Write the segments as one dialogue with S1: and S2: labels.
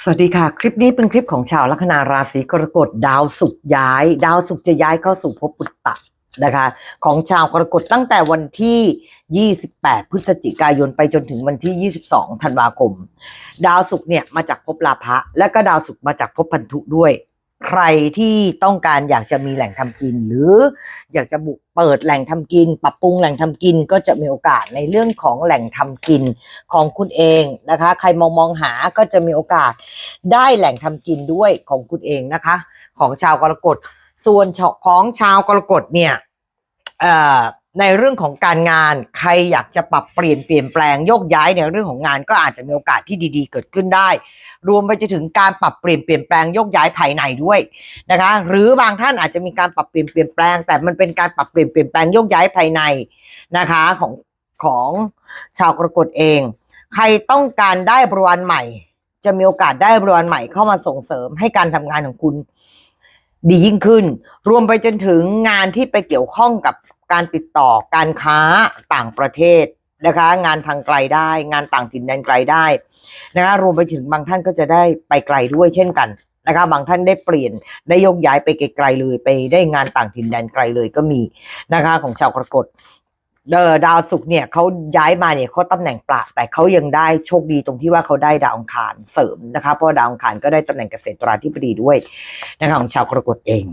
S1: สวัสดีค่ะ คลิปนี้เป็นคลิปของชาวลัคนาราศีกรกฎดาวศุกร์ย้าย ดาวศุกร์จะย้ายเข้าสู่ภพปุตตะนะคะ ของชาวกรกฎตั้งแต่วันที่ 28 พฤศจิกายนไปจนถึงวันที่ 22 ธันวาคม ดาวศุกร์เนี่ยมาจากภพลาภะและก็ดาวศุกร์มาจากภพพันธุด้วย ใครที่ต้องการอยากจะมีแหล่งทำกิน หรืออยากจะบุกเปิดแหล่งทำกิน ปรับปรุงแหล่งทำกินก็จะมีโอกาสในเรื่องของแหล่งทำกินของคุณเองนะคะ ใครมองมองหาก็จะมีโอกาสได้แหล่งทำกินด้วยของคุณเองนะคะ ของชาวกรกฎส่วนของชาวกรกฎเนี่ยเอ่อ ในเรื่องของการงานใครอยากจะปรับเปลี่ยนเปลี่ยนแปลงโยกย้ายในเรื่องของงานก็อาจจะมีโอกาสที่ดีๆ เกิดขึ้นได้ รวมไปจนถึงการปรับเปลี่ยนเปลี่ยนแปลงโยกย้ายภายในด้วยนะคะ หรือบางท่านอาจจะมีการปรับเปลี่ยนเปลี่ยนแปลง แต่มันเป็นการปรับเปลี่ยนเปลี่ยนแปลงโยกย้ายภายในนะคะของของชาวกรกฎเอง ใครต้องการได้บริวารใหม่ จะมีโอกาสได้บริวารใหม่เข้ามาส่งเสริมให้การทำงานของคุณ ดียิ่งขึ้น รวมไปจนถึงงานที่ไปเกี่ยวข้องกับการติดต่อการค้าต่างประเทศนะคะ งานทางไกลได้ งานต่างถิ่นแดนไกลได้นะคะรวมไปถึงบางท่านก็จะได้ไปไกลด้วยเช่นกันนะคะบางท่านได้เปลี่ยนได้ยกย้ายไปไกลๆเลยไปได้งานต่างถิ่นแดนไกลเลยก็มีนะคะของชาวกรกฎ เออดาวศุกร์เนี่ยเขาย้ายมาเนี่ยเขาตำแหน่งประแต่เขายังได้โชคดีตรงที่ว่าเขาได้ดาวองคารเสริมนะคะเพราะดาวองคารก็ได้ตำแหน่งเกษตราธิบดีด้วยนะคะของชาวกรกฎเอง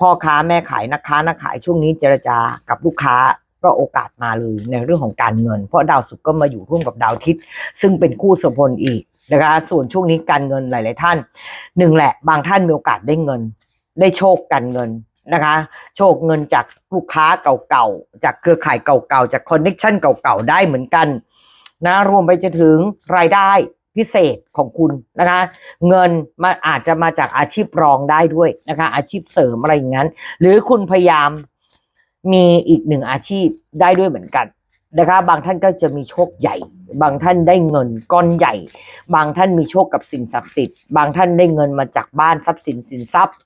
S1: พ่อค้าแม่ขายนักค้านักขายช่วงนี้เจรจากับลูกค้าก็โอกาสมาเลยในเรื่องของการเงิน เพราะดาวศุกร์ก็มาอยู่ร่วมกับดาวอาทิตย์ซึ่งเป็นคู่สมพลอีกนะคะส่วนช่วงนี้การเงินหลาย ๆ ท่านหนึ่งแหละบางท่านมีโอกาสได้เงิน ได้โชคการเงิน นะคะ โชคเงินจากลูกค้าเก่าๆ จากเครือข่ายเก่าๆ จากคอนเน็ชันเก่าๆ ได้เหมือนกันนะรวมไปจะถึงรายได้พิเศษของคุณนะคะ เงินมาอาจจะมาจากอาชีพรองได้ด้วยนะคะ อาชีพเสริมอะไรอย่างนั้น หรือคุณพยายามมีอีกหนึ่งอาชีพได้ด้วยเหมือนกันนะคะ บางท่านก็จะมีโชคใหญ่ บางท่านได้เงินก้อนใหญ่ บางท่านมีโชคกับสิ่งศักดิ์สิทธิ์ บางท่านได้เงินมาจากบ้านทรัพย์สินสินทรัพย์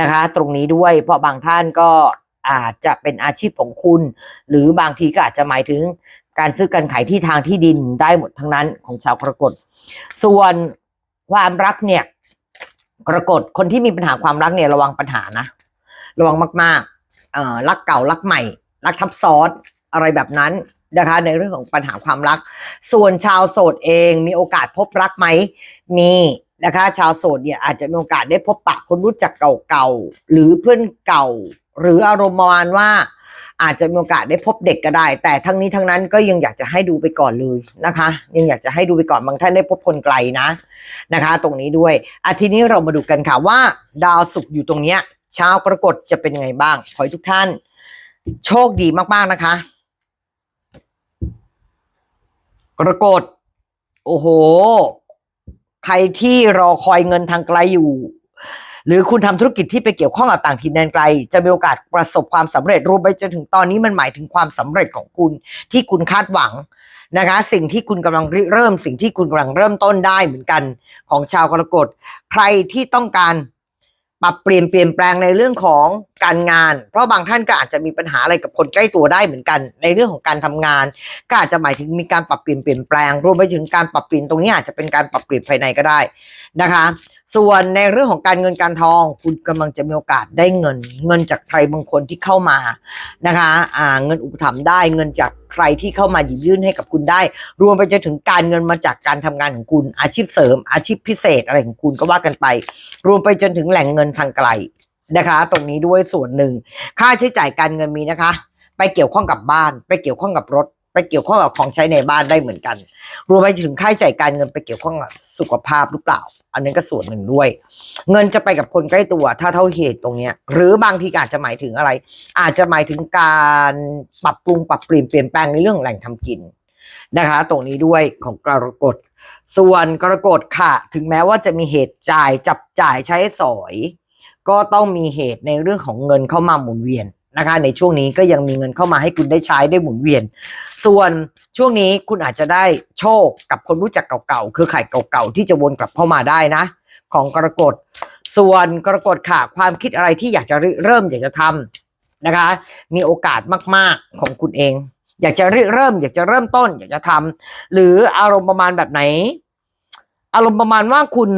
S1: นะคะ ตรงนี้ด้วยเพราะบางท่านก็อาจจะเป็นอาชีพของคุณ หรือบางทีก็อาจจะหมายถึงการซื้อการขายที่ทางที่ดินได้หมดทั้งนั้นของชาวกรกฎส่วนความรักเนี่ยกรกฎคนที่มีปัญหาความรักเนี่ยระวังปัญหานะ ระวังมากๆเอ่อรักเก่ารักใหม่ รักทับซ้อนอะไรแบบนั้นนะคะ ในเรื่องของปัญหาความรัก ส่วนชาวโสดเองมีโอกาสพบรักไหมมี นะคะ ชาวโสดเนี่ยอาจจะมีโอกาสได้พบปะคนรู้จักเก่าๆหรือเพื่อนเก่า หรืออารมณ์ประมาณว่า อาจจะมีโอกาสได้พบเด็กก็ได้ แต่ทั้งนี้ทั้งนั้นก็ยังอยากจะให้ดูไปก่อนเลยนะคะ ยังอยากจะให้ดูไปก่อนบางท่านได้พบคนไกลนะนะคะ ตรงนี้ด้วยอาทีนี้เรามาดูกันค่ะว่า ดาวศุกร์อยู่ตรงเนี้ยชาวกรกฎจะเป็นไงบ้าง ขอให้ทุกท่าน โชคดีมากๆนะคะ กรกฎโอ้โห ใครที่รอคอยเงินทางไกลอยู่ หรือคุณทำธุรกิจที่ไปเกี่ยวข้องกับต่างถิ่นแดนไกล จะมีโอกาสประสบความสำเร็จรวมไปจนถึงตอนนี้มันหมายถึงความสำเร็จของคุณ ที่คุณคาดหวังนะคะ สิ่งที่คุณกำลังเริ่ม สิ่งที่คุณกำลังเริ่มต้นได้เหมือนกันของชาวกรกฎใครที่ต้องการ ปรับเปลี่ยนเปลี่ยนแปลงในเรื่องของการงาน เพราะบางท่านก็อาจจะมีปัญหาอะไรกับคนใกล้ตัวได้เหมือนกัน ในเรื่องของการทำงาน ก็อาจจะหมายถึงมีการปรับเปลี่ยนเปลี่ยนแปลง รวมไปถึงการปรับเปลี่ยนตรงนี้อาจจะเป็นการปรับเปลี่ยนภายในก็ได้นะคะ ส่วนในเรื่องของการเงินการทอง คุณกำลังจะมีโอกาสได้เงิน เงินจากใครบางคนที่เข้ามานะคะอ่าเงินอุปถัมภ์ได้เงินจาก ใครที่เข้ามาหยิบยื่นให้กับคุณได้ รวมไปจนถึงการเงินมาจากการทำงานของคุณ อาชีพเสริม อาชีพพิเศษอะไรของคุณก็ว่ากันไป รวมไปจนถึงแหล่งเงินทางไกลนะคะ ตรงนี้ด้วยส่วนหนึ่ง ค่าใช้จ่ายการเงินมีนะคะ ไปเกี่ยวข้องกับบ้าน ไปเกี่ยวข้องกับรถ ไปเกี่ยวข้องกับของใช้ในบ้านได้เหมือนกัน รวมไปถึงค่าใช้จ่ายการเงินไปเกี่ยวข้องกับสุขภาพหรือเปล่า อันนั้นก็ส่วนหนึ่งด้วย เงินจะไปกับคนใกล้ตัว ถ้าเท่าเหตุตรงเนี้ย หรือบางทีอาจจะหมายถึงอะไร อาจจะหมายถึงการปรับปรุงปรับเปลี่ยนเปลี่ยนแปลงในเรื่องแหล่งทำกินนะคะ ตรงนี้ด้วยของกรกฎ ส่วนกรกฎค่ะ ถึงแม้ว่าจะมีเหตุจ่ายจับจ่ายใช้สอย ก็ต้องมีเหตุในเรื่องของเงินเข้ามาหมุนเวียน นะคะ ในช่วงนี้ก็ยังมีเงินเข้ามาให้คุณได้ใช้ได้หมุนเวียน ส่วนช่วงนี้คุณอาจจะได้โชคกับคนรู้จักเก่าๆคือไข่เก่าๆที่จะวนกลับเข้ามาได้นะ ของกรกฎ ส่วนกรกฎค่ะ ความคิดอะไรที่อยากจะเริ่มอยากจะทำนะคะ มีโอกาสมากๆของคุณเอง อยากจะเริ่ม อยากจะเริ่มต้น อยากจะทำหรืออารมณ์ประมาณแบบไหน อารมณ์ประมาณว่าคุณ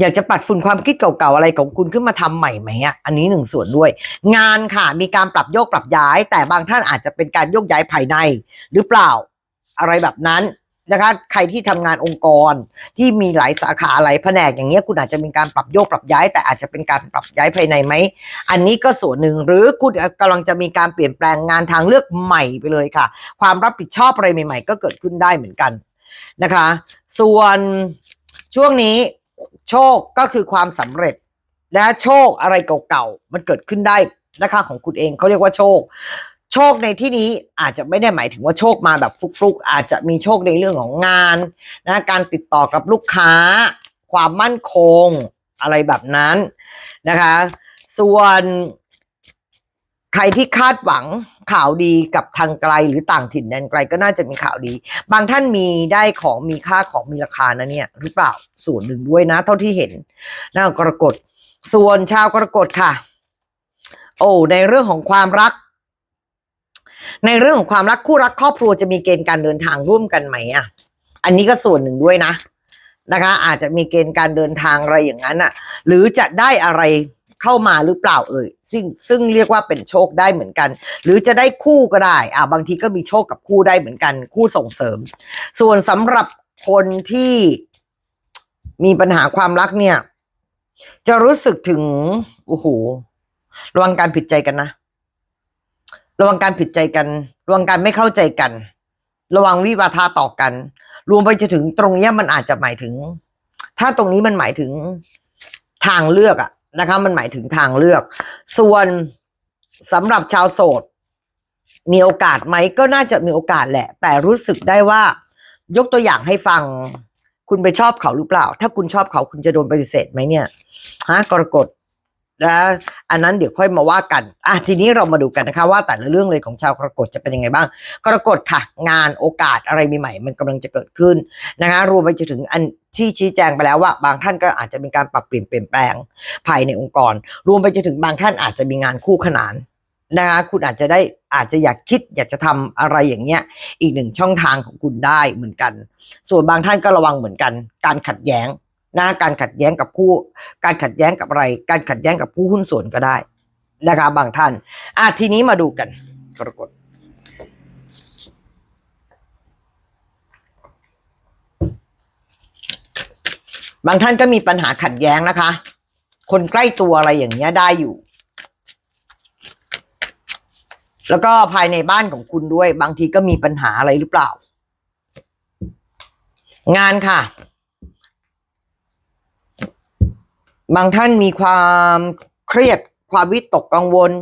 S1: อยากจะปัดฝุ่นความคิดเก่าๆอะไรของคุณขึ้นมาทำใหม่ไหมอะอันนี้หนึ่งส่วนด้วย งานค่ะมีการปรับโยกปรับย้าย แต่บางท่านอาจจะเป็นการโยกย้ายภายใน หรือเปล่าอะไรแบบนั้นนะคะใครที่ทำงานองค์กรที่มีหลายสาขาหลายแผนกอย่างเงี้ยคุณอาจจะมีการปรับโยกปรับย้าย แต่อาจจะเป็นการปรับย้ายภายในไหม อันนี้ก็ส่วนหนึ่งหรือคุณกำลังจะมีการเปลี่ยนแปลงงานทางเลือกใหม่ไปเลยค่ะ ความรับผิดชอบอะไรใหม่ ๆ ก็เกิดขึ้นได้เหมือนกันนะคะ ส่วนช่วงนี้ โชคก็คือความสำเร็จและโชคอะไรเก่าๆมันเกิดขึ้นได้นะคะของคุณเองเขาเรียกว่าโชค โชคในที่นี้อาจจะไม่ได้หมายถึงว่าโชคมาแบบฟลุกๆ อาจจะมีโชคในเรื่องของงานนะการติดต่อกับลูกค้า ความมั่นคงอะไรแบบนั้นนะคะ ส่วนใครที่คาดหวัง ข่าวดีกับทางไกลหรือต่างถิ่นแดนไกลก็น่าจะมีข่าวดี บางท่านมีได้ของมีค่าของมีราคานะเนี่ยหรือเปล่าส่วนหนึ่งด้วยนะ เท่าที่เห็นนะกรกฎส่วนชาวกรกฎค่ะ โอ้ในเรื่องของความรัก ในเรื่องของความรักคู่รักครอบครัวจะมีเกณฑ์การเดินทางร่วมกันไหมอะ อันนี้ก็ส่วนหนึ่งด้วยนะนะคะ อาจจะมีเกณฑ์การเดินทางอะไรอย่างนั้นอะ หรือจะได้อะไร เข้ามาหรือเปล่าเอ่ยซึ่งซึ่งเรียกว่าเป็นโชคได้เหมือนกัน หรือจะได้คู่ก็ได้ อ่าบางทีก็มีโชคกับคู่ได้เหมือนกัน คู่ส่งเสริม ส่วนสำหรับคนที่มีปัญหาความรักเนี่ย จะรู้สึกถึงโอ้โหระวังการผิดใจกันนะระวังการผิดใจกัน ระวังการไม่เข้าใจกัน ระวังวิวาทาต่อกัน รวมไปจะถึงตรงเนี้ยมันอาจจะหมายถึง ถ้าตรงนี้มันหมายถึงทางเลือกอะ นะคะ มันหมายถึงทางเลือก ส่วนสำหรับชาวโสด มีโอกาสไหมก็น่าจะมีโอกาสแหละ แต่รู้สึกได้ว่า ยกตัวอย่างให้ฟัง คุณไปชอบเขาหรือเปล่า ถ้าคุณชอบเขาคุณจะโดนปฏิเสธไหมเนี่ยฮะกรกฎ นะอันนั้นเดี๋ยวค่อยมาว่ากันอะทีนี้เรามาดูกันนะคะว่าแต่ละเรื่องเลยของชาวกรกฎจะเป็นยังไงบ้าง กรกฎค่ะ งานโอกาสอะไรใหม่ๆมันกำลังจะเกิดขึ้นนะคะรวมไปจนถึงอันที่ชี้แจงไปแล้วว่า บางท่านก็อาจจะมีการปรับเปลี่ยนเปลี่ยนแปลงภายในองค์กร รวมไปจนถึงบางท่านอาจจะมีงานคู่ขนานนะคะคุณอาจจะได้อาจจะอยากคิดอยากจะทำอะไรอย่างเงี้ย อีกหนึ่งช่องทางของคุณได้เหมือนกัน ส่วนบางท่านก็ระวังเหมือนกัน การขัดแย้ง นะการขัดแย้งกับคู่ การขัดแย้งกับอะไร การขัดแย้งกับผู้หุ้นส่วนก็ได้นะคะบางท่านอะทีนี้มาดูกันกรกฎบางท่านก็มีปัญหาขัดแย้งนะคะ คนใกล้ตัวอะไรอย่างเงี้ยได้อยู่ แล้วก็ภายในบ้านของคุณด้วย บางทีก็มีปัญหาอะไรหรือเปล่า งานค่ะ บางท่านมีความเครียดความวิตกกังวล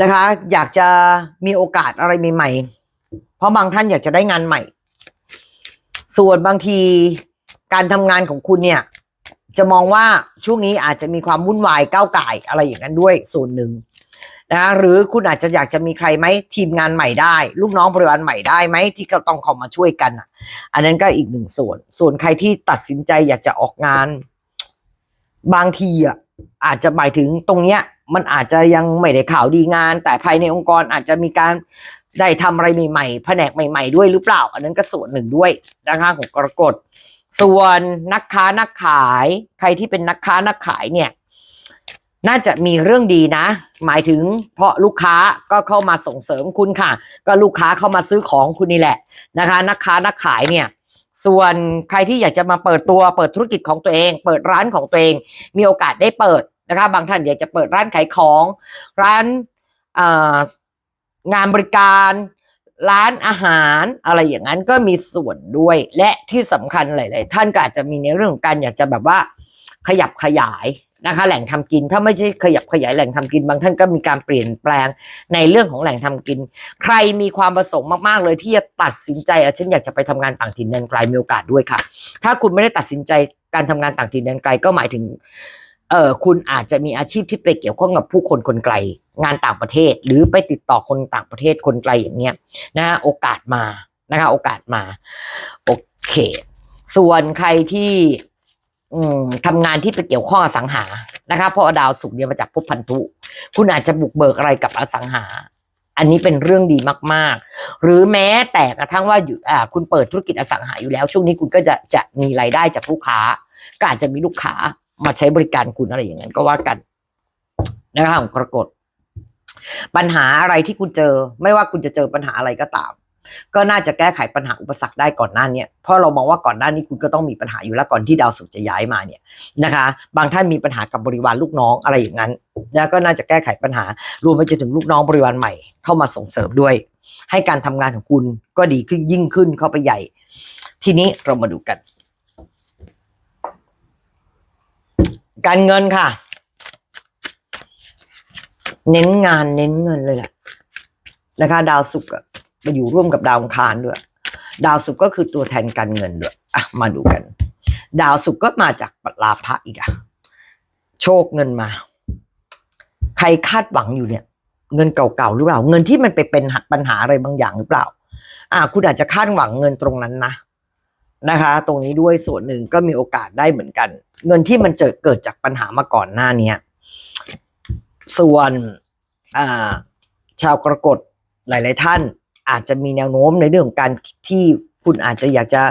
S1: นะคะ อยากจะมีโอกาสอะไรใหม่ๆ เพราะบางท่านอยากจะได้งานใหม่ ส่วนบางทีการทำงานของคุณเนี่ย จะมองว่าช่วงนี้อาจจะมีความวุ่นวายก้าวไก่อะไรอย่างนั้นด้วยส่วนหนึ่งนะหรือคุณอาจจะอยากจะมีใครไหมทีมงานใหม่ได้ ลูกน้องบริวารใหม่ได้ไหมที่ก็ต้องเข้ามาช่วยกันอะอันนั้นก็อีกหนึ่งส่วน ส่วนใครที่ตัดสินใจอยากจะออกงาน บางทีอะอาจจะหมายถึงตรงเนี้ย มันอาจจะยังไม่ได้ข่าวดีงาน แต่ภายในองค์กรอาจจะมีการได้ทำอะไรใหม่ๆแผนกใหม่ ๆ ด้วยหรือเปล่า อันนั้นก็ส่วนหนึ่งด้วยนะคะของกรกฎส่วนนักค้านักขาย ใครที่เป็นนักค้านักขายเนี่ย น่าจะมีเรื่องดีนะ หมายถึงเพราะลูกค้าก็เข้ามาส่งเสริมคุณค่ะ ก็ลูกค้าเข้ามาซื้อของคุณนี่แหละนะคะ นักค้านักขายเนี่ย ส่วนใครที่อยากจะมาเปิดตัวเปิดธุรกิจของตัวเอง เปิดร้านของตัวเอง มีโอกาสได้เปิดนะคะบางท่านอยากจะเปิดร้านขายของ ร้านงานบริการร้านอาหารอะไรอย่างนั้นก็มีส่วนด้วย และที่สำคัญหลาย ๆ ท่านก็อาจจะมีในเรื่องของการอยากจะแบบว่าขยับขยาย นะคะ แหล่งทำกิน ถ้าไม่ใช่ขยับขยายแหล่งทำกิน บางท่านก็มีการเปลี่ยนแปลงในเรื่องของแหล่งทำกิน ใครมีความประสงค์มากๆเลยที่จะตัดสินใจอะฉันอยากจะไปทำงานต่างถิ่นแดนไกลมีโอกาสด้วยค่ะ ถ้าคุณไม่ได้ตัดสินใจการทำงานต่างถิ่นแดนไกลก็หมายถึงเออคุณอาจจะมีอาชีพที่ไปเกี่ยวข้องกับผู้คนคนไกล งานต่างประเทศ หรือไปติดต่อคนต่างประเทศคนไกลอย่างเงี้ยนะโอกาสมานะคะ โอกาสมา โอเค ส่วนใครที่ อืมทำงานที่ไปเกี่ยวข้องอสังหานะคะเพราะดาวสุกร์เนี่ยมาจากภพพันธุ คุณอาจจะบุกเบิกอะไรกับอสังหา อันนี้เป็นเรื่องดีมาก ๆ หรือแม้แต่กระทั่งว่าอยู่อ่าคุณเปิดธุรกิจอสังหาอยู่แล้ว ช่วงนี้คุณก็จะจะมีรายได้จากลูกค้า ก็อาจจะมีลูกค้ามาใช้บริการคุณอะไรอย่างนั้นก็ว่ากันนะคะของกรกฎปัญหาอะไรที่คุณเจอ ไม่ว่าคุณจะเจอปัญหาอะไรก็ตาม ก็น่าจะแก้ไขปัญหาอุปสรรคได้ก่อนหน้านี้เพราะเรามองว่าก่อนหน้านี้คุณก็ต้องมีปัญหาอยู่แล้วก่อนที่ดาวศุกร์จะย้ายมาเนี่ยนะคะ บางท่านมีปัญหากับบริวารลูกน้องอะไรอย่างนั้นแล้วก็น่าจะแก้ไขปัญหารวมไปจนถึงลูกน้องบริวารใหม่เข้ามาส่งเสริมด้วย ให้การทำงานของคุณก็ดีขึ้นยิ่งขึ้นเข้าไปใหญ่ ทีนี้เรามาดูกัน การเงินค่ะ เน้นงานเน้นเงินเลยแหละนะคะ ดาวศุกร์ อะมาอยู่ร่วมกับดาวองคารด้วย ดาวศุกร์ก็คือตัวแทนการเงินด้วยอะมาดูกัน ดาวศุกร์ก็มาจากปลาภะอีกอะโชคเงินมา ใครคาดหวังอยู่เนี่ย เงินเก่าๆหรือเปล่า เงินที่มันไปเป็นหักปัญหาอะไรบางอย่างหรือเปล่า อ่า คุณอาจจะคาดหวังเงินตรงนั้นนะนะคะ ตรงนี้ด้วยส่วนหนึ่งก็มีโอกาสได้เหมือนกัน เงินที่มันเจอเกิดจากปัญหามาก่อนหน้าเนี้ส่วนอ่าชาวกรกฎหลาย ๆ ท่าน อาจจะมีแนวโน้มในเรื่องของการที่คุณอาจจะอยากจะ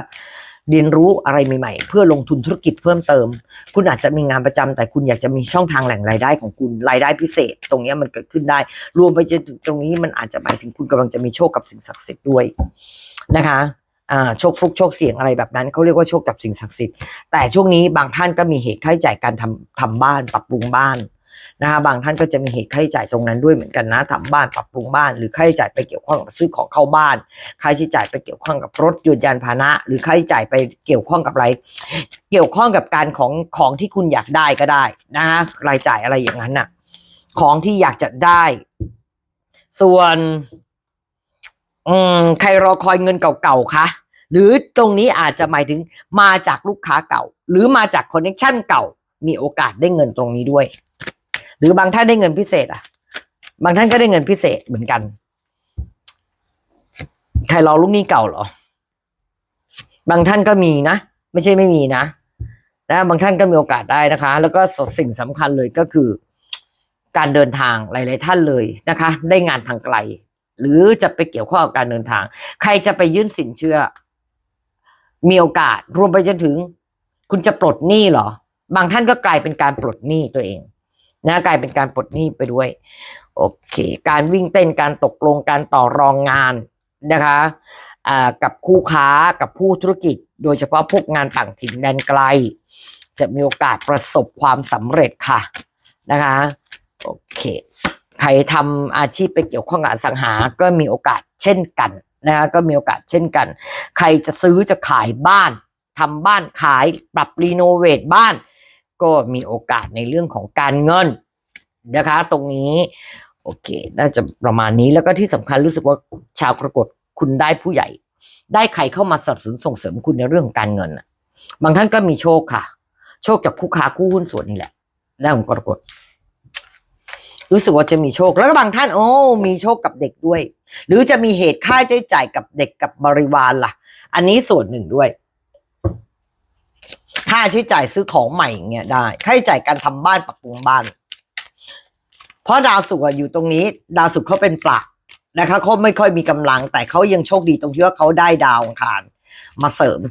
S1: เรียนรู้อะไรใหม่ๆ เพื่อลงทุนธุรกิจเพิ่มเติม คุณอาจจะมีงานประจำแต่คุณอยากจะมีช่องทางแหล่งรายได้ของคุณรายได้พิเศษ ตรงนี้มันเกิดขึ้นได้ รวมไปจนถึงตรงนี้มันอาจจะหมายถึงคุณกำลังจะมีโชคกับสิ่งศักดิ์สิทธิ์ด้วยนะคะอ่าโชคฟุกโชคเสียงอะไรแบบนั้นเขาเรียกว่าโชคกับสิ่งศักดิ์สิทธิ์แต่ช่วงนี้บางท่านก็มีเหตุค่าใช้จ่ายการทำทำบ้านปรับปรุงบ้าน นะคะบางท่านก็จะมีเหตุค่าใช้จ่ายตรงนั้นด้วยเหมือนกันนะทำบ้านปรับปรุงบ้าน หรือค่าใช้จ่ายไปเกี่ยวข้องกับซื้อของเข้าบ้านค่าใช้จ่ายไปเกี่ยวข้องกับรถยนต์ยานพาหนะ หรือค่าใช้จ่ายไปเกี่ยวข้องกับอะไร เกี่ยวข้องกับการของของที่คุณอยากได้ก็ได้นะฮะรายจ่ายอะไรอย่างนั้นน่ะ ของที่อยากจะได้ ส่วนอืมใครรอคอยเงินเก่าๆคะหรือตรงนี้อาจจะหมายถึงมาจากลูกค้าเก่า หรือมาจากคอนเนคชั่นเก่า มีโอกาสได้เงินตรงนี้ด้วย หรือบางท่านได้เงินพิเศษ อะ บางท่านก็ได้เงินพิเศษเหมือนกัน ใครรอลูกหนี้เก่าเหรอ บางท่านก็มีนะ ไม่ใช่ไม่มีนะนะบางท่านก็มีโอกาสได้นะคะ แล้วก็สิ่งสำคัญเลยก็คือ การเดินทางหลาย ๆ ท่านเลยนะคะ ได้งานทางไกล หรือจะไปเกี่ยวข้องกับการเดินทาง ใครจะไปยื่นสินเชื่อ มีโอกาสรวมไปจนถึง คุณจะปลดหนี้เหรอ บางท่านก็กลายเป็นการปลดหนี้ตัวเอง นะกลายเป็นการปลดหนี้ไปด้วย โอเค การวิ่งเต้นการตกลงการต่อรองงานนะคะกับคู่ค้ากับผู้ธุรกิจ โดยเฉพาะพวกงานต่างถิ่นแดนไกล จะมีโอกาสประสบความสำเร็จค่ะนะคะโอเค ใครทำอาชีพไปเกี่ยวข้องกับสังหา ก็มีโอกาสเช่นกันนะคะก็มีโอกาสเช่นกัน ใครจะซื้อจะขายบ้านทำบ้านขายปรับรีโนเวทบ้าน ก็มีโอกาสในเรื่องของการเงินนะคะ ตรงนี้ โอเค น่าจะประมาณนี้แล้วก็ที่สำคัญรู้สึกว่าชาวกรกฎคุณได้ผู้ใหญ่ ได้ใครเข้ามาสนับสนุนส่งเสริมคุณในเรื่องของการเงินน่ะบางท่านก็มีโชคค่ะ โชคจากคู่ค้าคู่หุ้นส่วนนี่แหละได้ของกรกฎรู้สึกว่าจะมีโชคแล้วก็บางท่านโอ้มีโชคกับเด็กด้วย หรือจะมีเหตุค่าใช้จ่ายกับเด็กกับบริวารล่ะ อันนี้ส่วนหนึ่งด้วย ค่าใช้จ่ายซื้อของใหม่อย่างเงี้ยได้ ค่าใช้จ่ายการทำบ้านปรับปรุงบ้าน เพราะดาวศุกร์อยู่ตรงนี้ ดาวศุกร์เขาเป็นปลักนะคะเขาไม่ค่อยมีกำลัง แต่เขายังโชคดีตรงที่ว่าเขาได้ดาวอังคารมาเสริม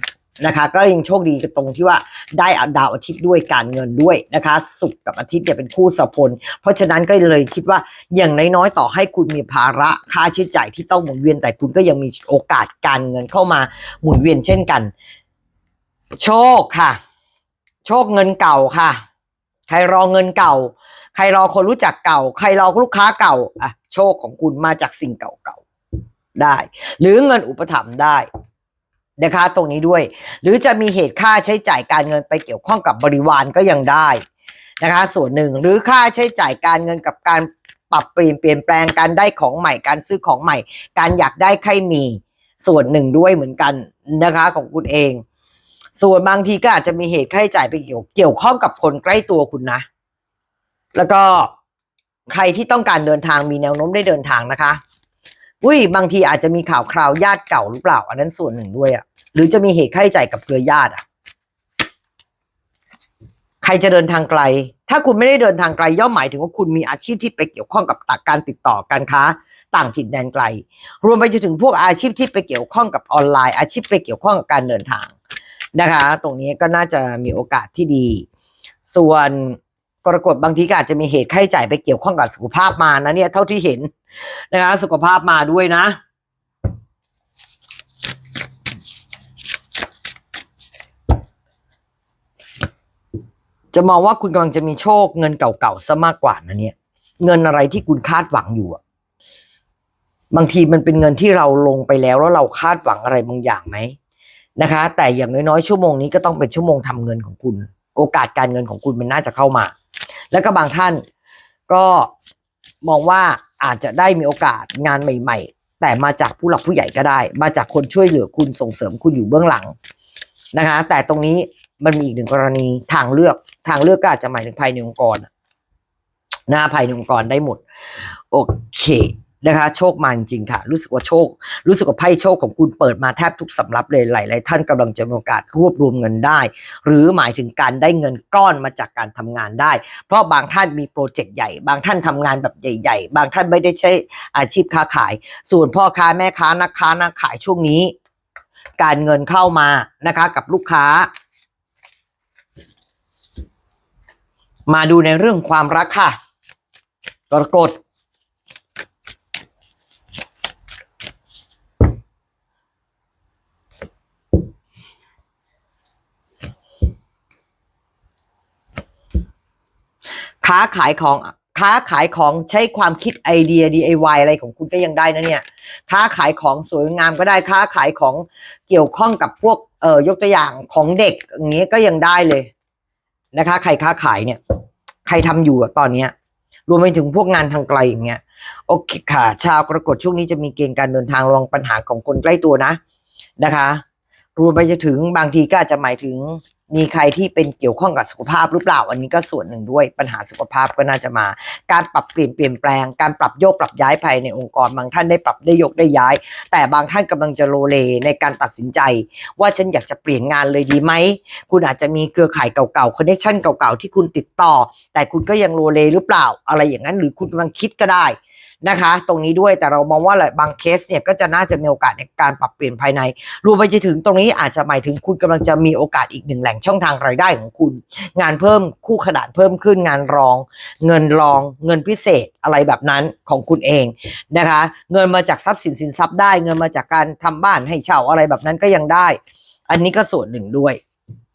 S1: นะคะ ก็ยังโชคดีตรงที่ว่าได้ดาวอาทิตย์ด้วยการเงินด้วยนะคะศุกร์กับอาทิตย์เนี่ยเป็นคู่สัพลเพราะฉะนั้นก็เลยคิดว่าอย่างน้อยๆต่อให้คุณมีภาระค่าใช้จ่ายที่ต้องหมุนเวียนแต่คุณก็ยังมีโอกาสการเงินเข้ามาหมุนเวียนเช่นกัน โชคค่ะ โชคเงินเก่าค่ะ ใครรอเงินเก่า ใครรอคนรู้จักเก่า ใครรอลูกค้าเก่าอะโชคของคุณมาจากสิ่งเก่าๆได้ หรือเงินอุปถัมภ์ได้นะคะตรงนี้ด้วย หรือจะมีเหตุค่าใช้จ่ายการเงินไปเกี่ยวข้องกับบริวารก็ยังได้นะคะส่วนหนึ่งหรือค่าใช้จ่ายการเงินกับการปรับเปลี่ยนเปลี่ยนแปลงการได้ของใหม่การซื้อของใหม่ การอยากได้ใครมีส่วนหนึ่งด้วยเหมือนกันนะคะของคุณเอง ส่วนบางทีก็อาจจะมีเหตุค่าใช้จ่ายไปเกี่ยวเกี่ยวข้องกับคนใกล้ตัวคุณนะ แล้วก็ใครที่ต้องการเดินทางมีแนวโน้มได้เดินทางนะคะ อุ้ยบางทีอาจจะมีข่าวคราวญาติเก่าหรือเปล่า อันนั้นส่วนหนึ่งด้วยอะ่ะ หรือจะมีเหตุค่าใช้จ่ายกับเครือญาติอะ ใครจะเดินทางไกล ถ้าคุณไม่ได้เดินทางไกลย่อมหมายถึงว่าคุณมีอาชีพที่ไปเกี่ยวข้องกับการติดต่อการค้า ต่างถิ่นแดนไกล รวมไปจนถึงพวกอาชีพที่ไปเกี่ยวข้องกับออนไลน์ อาชีพไปเกี่ยวข้องกับการเดินทาง นะคะ ตรงนี้ก็น่าจะมีโอกาสที่ดี ส่วนกรกฎบางทีก็อาจจะมีเหตุไข้จ่ายไปเกี่ยวข้องกับสุขภาพมานะเนี่ยเท่าที่เห็นนะคะสุขภาพมาด้วยนะ จะมองว่าคุณกำลังจะมีโชคเงินเก่าๆซะมากกว่านะเนี่ย เงินอะไรที่คุณคาดหวังอยู่อะบางทีมันเป็นเงินที่เราลงไปแล้วแล้วเราคาดหวังอะไรบางอย่างไหม นะคะ แต่อย่างน้อยๆ ชั่วโมงนี้ก็ต้องเป็นชั่วโมงทำเงินของคุณ โอกาสการเงินของคุณมันน่าจะเข้ามา แล้วก็บางท่านก็มองว่าอาจจะได้มีโอกาสงานใหม่ ๆ แต่มาจากผู้หลักผู้ใหญ่ก็ได้ มาจากคนช่วยเหลือคุณส่งเสริมคุณอยู่เบื้องหลังนะคะ แต่ตรงนี้มันมีอีกหนึ่งกรณีทางเลือกทางเลือกก็อาจจะหมายถึงภายในองค์กรหน้าภายในองค์กรได้หมด โอเค นะคะ โชคมาจริงค่ะ รู้สึกว่าโชค รู้สึกว่าไพ่โชคของคุณเปิดมาแทบทุกสำรับเลยหลายๆท่านกำลังจะมีโอกาสรวบรวมเงินได้ หรือหมายถึงการได้เงินก้อนมาจากการทำงานได้ เพราะบางท่านมีโปรเจกต์ใหญ่ บางท่านทำงานแบบใหญ่ ๆ บางท่านไม่ได้ใช้อาชีพค้าขาย ส่วนพ่อค้าแม่ค้านักค้านักขายช่วงนี้ การเงินเข้ามานะคะกับลูกค้ามาดูในเรื่องความรักค่ะ กรกฎ ค้าขายของค้าขายของใช้ความคิดไอเดีย DIY อะไรของคุณก็ยังได้นะเนี่ย ค้าขายของสวยงามก็ได้ค้าขายของเกี่ยวข้องกับพวกเอ่อยกตัวอย่างของเด็กอย่างเงี้ยก็ยังได้เลยนะคะ ใครค้าขายเนี่ย ใครทำอยู่ตอนเนี้ย รวมไปถึงพวกงานทางไกลอย่างเงี้ยโอเคค่ะ ชาวกรกฎช่วงนี้จะมีเกณฑ์การเดินทางระวังปัญหาของคนใกล้ตัวนะนะคะ รวมไปจะถึงบางทีก็อาจจะหมายถึง มีใครที่เป็นเกี่ยวข้องกับสุขภาพหรือเปล่า อันนี้ก็ส่วนหนึ่งด้วยปัญหาสุขภาพก็น่าจะมา การปรับเปลี่ยนเปลี่ยนแปลง การปรับโยกปรับย้ายภายในองค์กร บางท่านได้ปรับได้ยกได้ย้าย แต่บางท่านกำลังจะโลเลในการตัดสินใจ ว่าฉันอยากจะเปลี่ยนงานเลยดีไหม คุณอาจจะมีเครือข่ายเก่าๆคอนเนคชั่นเก่าๆที่คุณติดต่อ แต่คุณก็ยังโลเลหรือเปล่าอะไรอย่างนั้น หรือคุณกำลังคิดก็ได้ นะคะ ตรงนี้ด้วยแต่เรามองว่าบางเคสเนี่ยก็จะน่าจะมีโอกาสในการปรับเปลี่ยนภายในรวมไปจนถึงตรงนี้อาจจะหมายถึงคุณกำลังจะมีโอกาสอีกหนึ่งแหล่งช่องทางรายได้ของคุณ งานเพิ่มคู่ขนานเพิ่มขึ้นงานรอง เงินรองเงินพิเศษอะไรแบบนั้นของคุณเองนะคะ เงินมาจากทรัพย์สินสินทรัพย์ได้ เงินมาจากการทำบ้านให้เช่าอะไรแบบนั้นก็ยังได้ อันนี้ก็ส่วนหนึ่งด้วย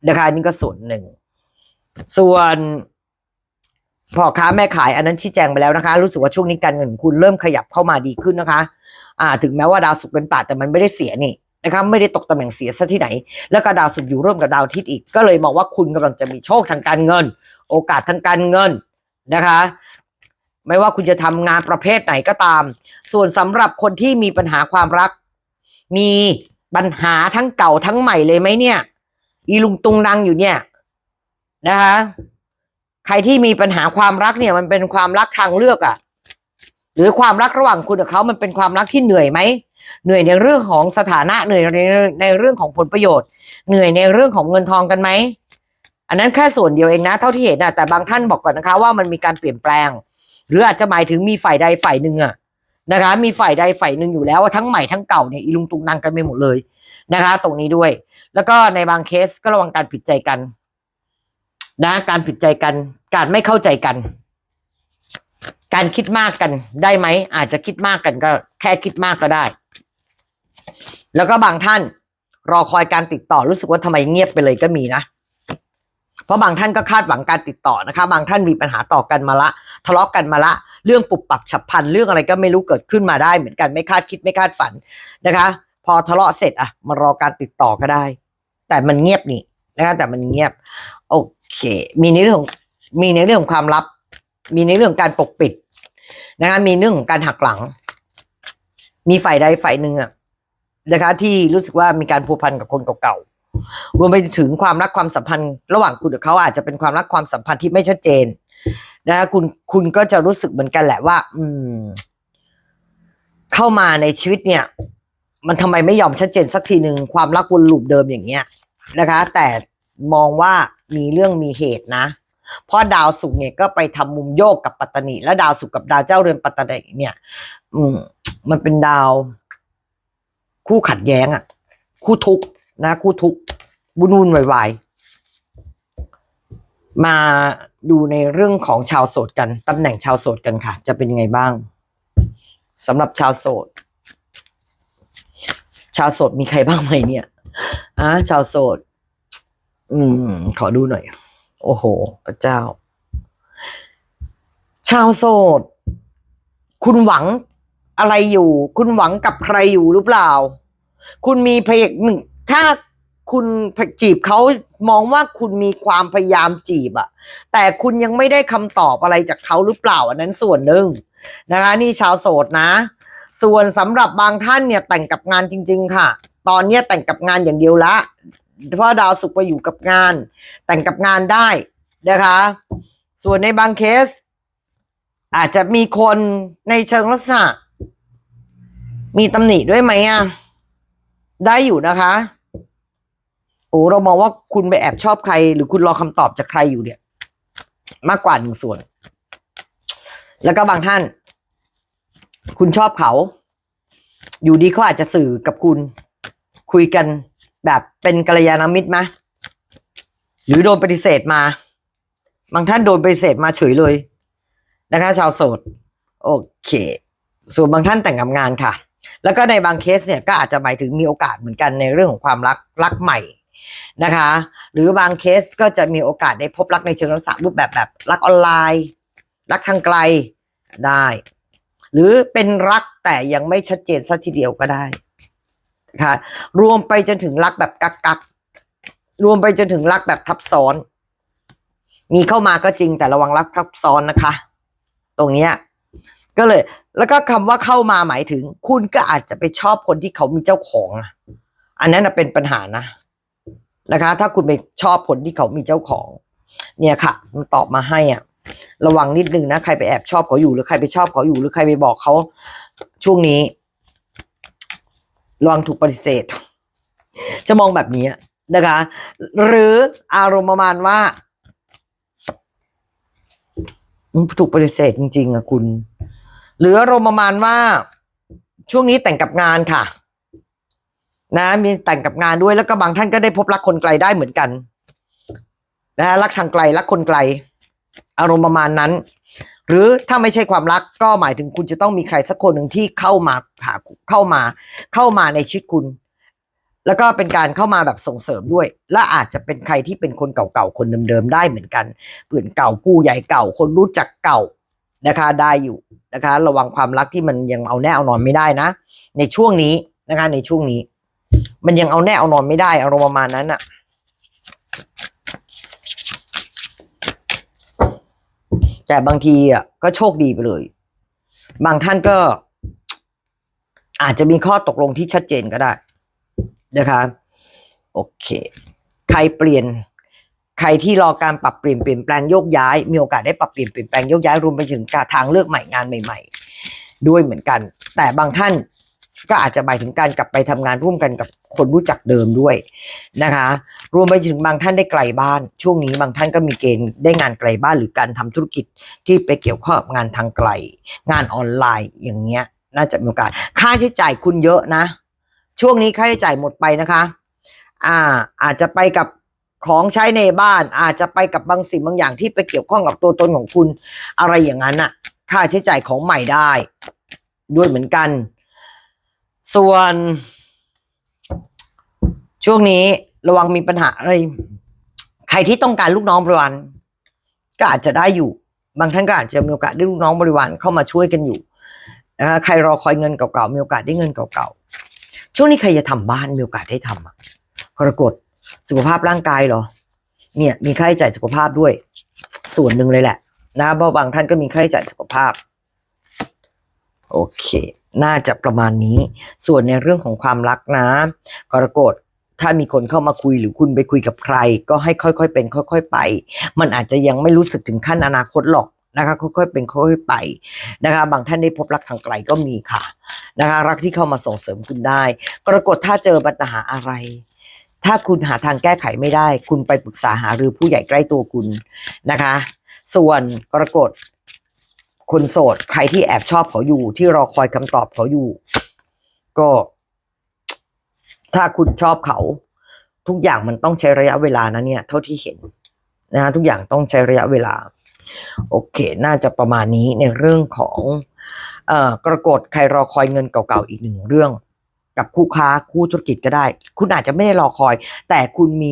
S1: นะคะอันนี้ก็ส่วนหนึ่ง ส่วน พ่อค้าแม่ขายอันนั้นชี้แจงไปแล้วนะคะ รู้สึกว่าช่วงนี้การเงินคุณเริ่มขยับเข้ามาดีขึ้นนะคะ อ่า ถึงแม้ว่าดาวศุกร์เป็นป่าแต่มันไม่ได้เสียนี่นะคะไม่ได้ตกตำแหน่งเสียซะที่ไหน แล้วก็ดาวศุกร์อยู่ร่วมกับดาวอาทิตย์อีก ก็เลยมองว่าคุณกำลังจะมีโชคทางการเงิน โอกาสทางการเงินนะคะ ไม่ว่าคุณจะทำงานประเภทไหนก็ตาม ส่วนสำหรับคนที่มีปัญหาความรัก มีปัญหาทั้งเก่าทั้งใหม่เลยไหมเนี่ย อีลุงตุงนังอยู่เนี่ยนะคะ ใครที่มีปัญหาความรักเนี่ย มันเป็นความรักทางเลือกอะ่ะ หรือความรักระหว่างคุณกับเขามันเป็นความรักที่เหนื่อยไหมเหนื่อยในเรื่องของสถานะเหนื่อยในในเรื่องของผลประโยชน์ เหนื่อยในเรื่องของเงินทองกันไหมอันนั้นแค่ส่วนเดียวเองนะ เท่าที่เห็นนะแต่บางท่านบอกก่อนนะคะ ว่ามันมีการเปลี่ยนแปลง หรืออาจจะหมายถึงมีฝ่ายใดฝ่ายหนึ่งอะนะคะ มีฝ่ายใดฝ่ายหนึ่งอยู่แล้วว่าทั้งใหม่ทั้งเก่าเนี่ยอีลุงตุงนังกันไปหมดเลยนะคะ ตรงนี้ด้วย แล้วก็ในบางเคสก็ระวังการผิดใจกัน นะการผิดใจกัน การไม่เข้าใจกัน การคิดมากกันได้ไหม อาจจะคิดมากกันก็ แค่คิดมากก็ได้ แล้วก็บางท่าน รอคอยการติดต่อรู้สึกว่าทำไมเงียบไปเลยก็มีนะเพราะบางท่านก็คาดหวังการติดต่อนะคะ บางท่านมีปัญหาต่อกันมาละ ทะเลาะกันมาละ เรื่องปุบปับฉับพลันเรื่องอะไรก็ไม่รู้เกิดขึ้นมาได้เหมือนกันไม่คาดคิดไม่คาดฝันนะคะ พอทะเลาะเสร็จอะมารอการติดต่อก็ได้ แต่มันเงียบนี่นะคะแต่มันเงียบโอ เค มีในเรื่องมีในเรื่องของความลับ มีในเรื่องการปกปิดนะคะมีเรื่องของการหักหลัง มีฝ่ายใดฝ่ายหนึ่งอะนะคะ ที่รู้สึกว่ามีการผูกพันกับคนเก่าๆรวมไปถึงความรักความสัมพันธ์ ระหว่างคุณกับเขาอาจจะเป็นความรักความสัมพันธ์ที่ไม่ชัดเจนนะคะคุณคุณก็จะรู้สึกเหมือนกันแหละว่า อืม เข้ามาในชีวิตเนี่ย มันทำไมไม่ยอมชัดเจนสักทีหนึ่งความรักวนลูปเดิมอย่างเงี้ยนะคะ แต่มองว่า มีเรื่องมีเหตุนะ เพราะดาวศุกร์เนี่ยก็ไปทำมุมโยกกับปัตตานีแล้วดาวศุกร์กับดาวเจ้าเรือนปัตตานีเนี่ย อืม มันเป็นดาว คู่ขัดแย้งอะ่ะ คู่ทุกนะ คู่ทุกบุญวุ่นวายวยมาดูในเรื่องของชาวโสดกันตำแหน่งชาวโสดกันค่ะ จะเป็นยังไงบ้างสำหรับชาวโสด ชาวโสดมีใครบ้างไหมเนี่ยอะชาวโสด อืม ขอดูหน่อย โอ้โห พระเจ้า ชาวโสด คุณหวังอะไรอยู่ คุณหวังกับใครอยู่หรือเปล่า คุณมีพยหนึ่ง ถ้าคุณจีบเขามองว่าคุณมีความพยายามจีบอะแต่คุณยังไม่ได้คำตอบอะไรจากเขาหรือเปล่า อันนั้นส่วนหนึ่งนะคะ นี่ชาวโสดนะ ส่วนสำหรับบางท่านเนี่ยแต่งกับงานจริง ๆ ค่ะ ตอนเนี้ยแต่งกับงานอย่างเดียวละ เพราะดาวสุขไปอยู่กับงาน แต่งกับงานได้นะคะ ส่วนในบางเคส อาจจะมีคนในเชิงลักษณะ มีตำหนิด้วยไหมอะได้อยู่นะคะโอ้เรามองว่าคุณไปแอบชอบใคร หรือคุณรอคำตอบจากใครอยู่เนี่ย มากกว่าหนึ่งส่วน แล้วก็บางท่าน คุณชอบเขา อยู่ดีเขาอาจจะสื่อกับคุณคุยกัน แบบเป็นกัลยาณมิตรไหมหรือโดนปฏิเสธมา บางท่านโดนปฏิเสธมาเฉยเลยนะคะ ชาวโสด โอเคส่วนบางท่านแต่งกับงานค่ะ แล้วก็ในบางเคสเนี่ยก็อาจจะหมายถึงมีโอกาสเหมือนกันในเรื่องของความรักรักใหม่นะคะ หรือบางเคสก็จะมีโอกาสได้พบรักในเชิงลักษณะรูปแบบแบบรักออนไลน์ รักทางไกลได้ หรือเป็นรักแต่ยังไม่ชัดเจนสัทีเดียวก็ได้ คะรวมไปจนถึงรักแบบกักกักๆรวมไปจนถึงรักแบบทับซ้อน มีเข้ามาก็จริงแต่ระวังรักทับซ้อนนะคะ ตรงเนี้ยก็เลย แล้วก็คำว่าเข้ามาหมายถึง คุณก็อาจจะไปชอบคนที่เขามีเจ้าของ อันนั้นเป็นปัญหานะนะคะ ถ้าคุณไปชอบคนที่เขามีเจ้าของ เนี่ยค่ะมันตอบมาให้อะ ระวังนิดนึงนะใครไปแอบชอบเขาอยู่หรือใครไปชอบเขาอยู่หรือใครไปบอกเขาช่วงนี้ ระวังถูกปฏิเสธ จะมองแบบนี้นะคะ หรืออารมณ์ประมาณว่าถูกปฏิเสธจริง ๆอะคุณ หรืออารมณ์ประมาณว่า ช่วงนี้แต่งกับงานค่ะ นะมีแต่งกับงานด้วยแล้วก็บางท่านก็ได้พบรักคนไกลได้เหมือนกัน นะฮะรักทางไกลรักคนไกล อารมณ์ประมาณนั้น หรือถ้าไม่ใช่ความรักก็หมายถึงคุณจะต้องมีใครสักคนหนึ่งที่เข้ามาหาเข้ามาเข้ามาในชีวิตคุณ แล้วก็เป็นการเข้ามาแบบส่งเสริมด้วย และอาจจะเป็นใครที่เป็นคนเก่าๆคนเดิมๆได้เหมือนกันเพื่อนเก่าผู้ใหญ่เก่าคนรู้จักเก่านะคะได้อยู่นะคะ ระวังความรักที่มันยังเอาแน่เอานอนไม่ได้นะ ในช่วงนี้นะคะในช่วงนี้ มันยังเอาแน่เอานอนไม่ได้อารมณ์ประมาณนั้นอะ แต่บางทีอะก็โชคดีไปเลย บางท่านก็อาจจะมีข้อตกลงที่ชัดเจนก็ได้นะคะ โอเค ใครเปลี่ยน ใครที่รอการปรับเปลี่ยนเปลี่ยนแปลงโยกย้าย มีโอกาสได้ปรับเปลี่ยนเปลี่ยนแปลงโยกย้ายรวมไปถึงการทางเลือกใหม่งานใหม่ ๆ ด้วยเหมือนกัน แต่บางท่าน ก็อาจจะหมายถึงการกลับไปทำงานร่วมกันกับคนรู้จักเดิมด้วยนะคะ รวมไปถึงบางท่านได้ไกลบ้าน ช่วงนี้บางท่านก็มีเกณฑ์ได้งานไกลบ้าน หรือการทำธุรกิจที่ไปเกี่ยวข้องกับงานทางไกล งานออนไลน์อย่างเงี้ย น่าจะมีโอกาสค่าใช้จ่ายคุณเยอะนะ ช่วงนี้ค่าใช้จ่ายหมดไปนะคะ อ่า อาจจะไปกับของใช้ในบ้านอาจจะไปกับบางสิ่งบางอย่างที่ไปเกี่ยวข้องกับตัวตนของคุณ อะไรอย่างนั้นอะค่าใช้จ่ายของใหม่ได้ ด้วยเหมือนกัน ส่วนช่วงนี้ระวังมีปัญหาอะไร ใครที่ต้องการลูกน้องบริวารก็อาจจะได้อยู่ บางท่านก็อาจจะมีโอกาสได้ลูกน้องบริวารเข้ามาช่วยกันอยู่นะคะใครรอคอยเงินเก่าๆมีโอกาสได้เงินเก่าๆช่วงนี้ใครจะทำบ้านมีโอกาสได้ทำอะกรกฎสุขภาพร่างกายเหรอ เนี่ย มีค่าใช้จ่ายสุขภาพด้วย ส่วนหนึ่งเลยแหละ นะเพราะบางท่านก็มีค่าใช้จ่ายสุขภาพ โอเค น่าจะประมาณนี้ ส่วนในเรื่องของความรักนะกรกฎถ้ามีคนเข้ามาคุยหรือคุณไปคุยกับใคร ก็ให้ค่อยๆเป็น ค่อย ๆ ไป มันอาจจะยังไม่รู้สึกถึงขั้นอนาคตหรอกนะคะค่อยๆเป็นค่อยๆไปนะคะ บางท่านได้พบรักทางไกลก็มีค่ะนะคะ รักที่เข้ามาส่งเสริมคุณได้ กรกฎถ้าเจอปัญหาอะไร ถ้าคุณหาทางแก้ไขไม่ได้ คุณไปปรึกษาหารือผู้ใหญ่ใกล้ตัวคุณนะคะ ส่วนกรกฎ คนโสด ใครที่แอบชอบเขาอยู่ ที่รอคอยคำตอบเขาอยู่ ก็ ถ้าคุณชอบเขา ทุกอย่างมันต้องใช้ระยะเวลานะเนี่ย เท่าที่เห็นนะทุกอย่างต้องใช้ระยะเวลา โอเค น่าจะประมาณนี้ในเรื่องของ เอ่อกรกฎใครรอคอยเงินเก่าๆอีกหนึ่งเรื่อง กับคู่ค้าคู่ธุรกิจก็ได้ คุณอาจจะไม่ได้รอคอย แต่คุณมี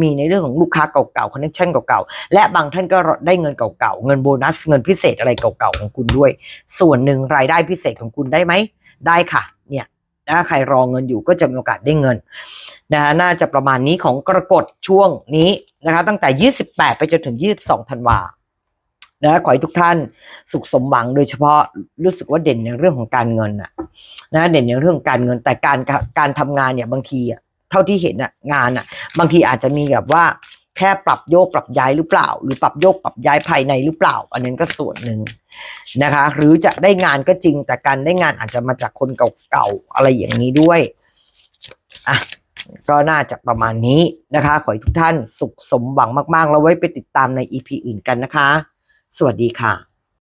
S1: มีในเรื่องของลูกค้าเก่าๆคอนเนคชั่นเก่าๆ และบางท่านก็ได้เงินเก่าๆ เงินโบนัส เงินพิเศษอะไรเก่าๆของคุณด้วย ส่วนหนึ่งรายได้พิเศษของคุณได้ไหม ได้ค่ะ เนี่ยถ้าใครรอเงินอยู่ก็จะมีโอกาสได้เงินนะฮะน่าจะประมาณนี้ของกรกฎช่วงนี้นะคะ ตั้งแต่ 28 ไปจนถึง 22ธันวา นะขอให้ทุกท่านสุขสมหวังโดยเฉพาะรู้สึกว่าเด่นในเรื่องของการเงินนะนะเด่นในเรื่องการเงินแต่การการทำงานเนี่ยบางทีอะเท่าที่เห็นอะงานอะบางทีอาจจะมีแบบว่าแค่ปรับโยกปรับย้ายหรือเปล่า หรือปรับโยกปรับย้ายภายในหรือเปล่า อันนั้นก็ส่วนหนึ่งนะคะ หรือจะได้งานก็จริง แต่การได้งานอาจจะมาจากคนเก่าๆอะไรอย่างนี้ด้วยอะก็น่าจะประมาณนี้นะคะ ขอให้ทุกท่านสุขสมหวังมากๆ แล้วไว้ไปติดตามใน EP อื่นกันนะคะ สวัสดีค่ะ